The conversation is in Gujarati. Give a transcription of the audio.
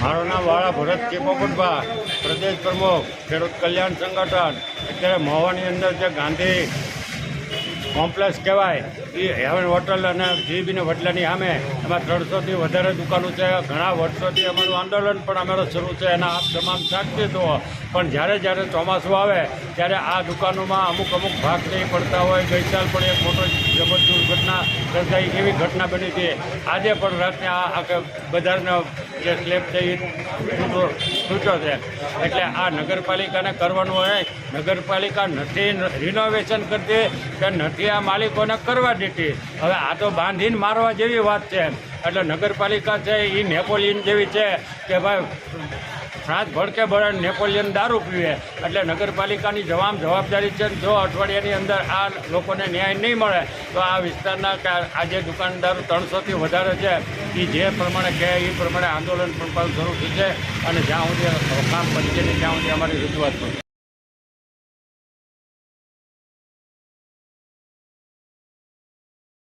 મારું નામ વાળા ભરત ચેપોકુટભા પ્રદેશ પ્રમુખ, ખેડૂત કલ્યાણ સંગઠન. અત્યારે મહવાની અંદર જે ગાંધી. કોમ્પ્લેક્સ કહેવાય. એ હેવન હોટલ અને જીબીને વડલાની સામે. એમાં ત્રણસોથી વધારે દુકાનો છે. ઘણા વર્ષોથી અમારું આંદોલન પણ અમારો શરૂ છે. એના આપ તમામ સાક્ષી તો પણ જ્યારે જ્યારે ચોમાસું આવે, ત્યારે આ દુકાનોમાં અમુક અમુક ભાગ નહીં પડતા હોય. ગઈ સાલ પણ એક મોટો જબરદસ્ત ઘટના સર્જાઈ એવી ઘટના બની હતી. આજે પણ રાતને આ આખે બજારનો જે સ્લેબ છે એ તૂટો છે. એટલે આ નગરપાલિકાને કરવાનું હોય નગરપાલિકા નથી રિનોવેશન કરતી કે નથી આ માલિકોને કરવા દેતી હવે આ તો બાંધીને મારવા જેવી વાત છે એટલે નગરપાલિકા છે એ નેપોલિયન જેવી છે કે ભાઈ ફ્રાન્સ ભડકે ભળે નેપોલિયન દારૂ પીવે. એટલે નગરપાલિકાની જવાબ જવાબદારી છે જો અઠવાડિયાની અંદર આ લોકોને ન્યાય નહીં મળે, તો આ વિસ્તારના આ જે દુકાનદારો ત્રણસોથી વધારે છે એ જે પ્રમાણે કહે એ પ્રમાણે આંદોલન પણ શરૂ થશે અને જ્યાં સુધી કામ પતી જાય ત્યાં સુધી અમારી રજૂઆત